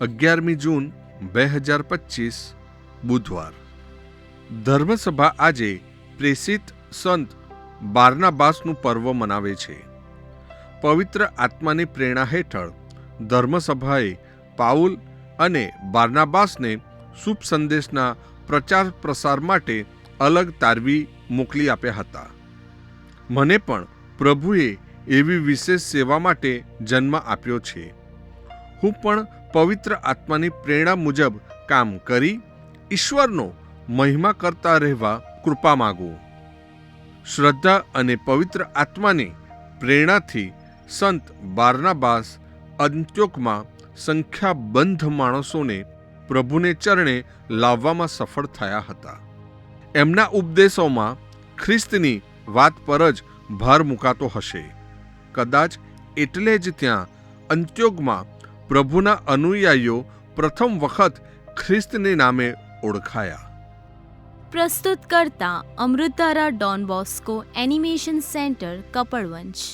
અગિયારમી જૂન બે હજાર પચીસ, બુધવાર. ધર્મસભા આજે પ્રેષિત સંત બારનાબાસનું પર્વ મનાવે છે. પવિત્ર આત્માની પ્રેરણા હેઠળ ધર્મસભાએ પાઉલ અને બારનાબાસને શુભ સંદેશના પ્રચાર પ્રસાર માટે અલગ તારવી મોકલી આપ્યા હતા. મને પણ પ્રભુએ એવી વિશેષ સેવા માટે જન્મ આપ્યો છે. હું પણ પવિત્ર આત્માની પ્રેરણા મુજબ કામ કરી ઈશ્વરનો મહિમા કરતા રહેવા કૃપા માગું. શ્રદ્ધા અને પવિત્ર આત્માની પ્રેરણાથી સંત બારનાબાસ અંત્યોકમાં સંખ્યાબંધ માણસોને પ્રભુને ચરણે લાવવામાં સફળ થયા હતા. એમના ઉપદેશોમાં ખ્રિસ્તની વાત પર જ ભાર મુકાતો હશે. કદાચ એટલે જ ત્યાં અંત્યોગમાં પ્રભુના અનુયાયીઓ પ્રથમ વખત ખ્રિસ્તને નામે ઓળખાયા પ્રસ્તુત કરતા Amritdhara Don Bosco animation centre Kapadvanj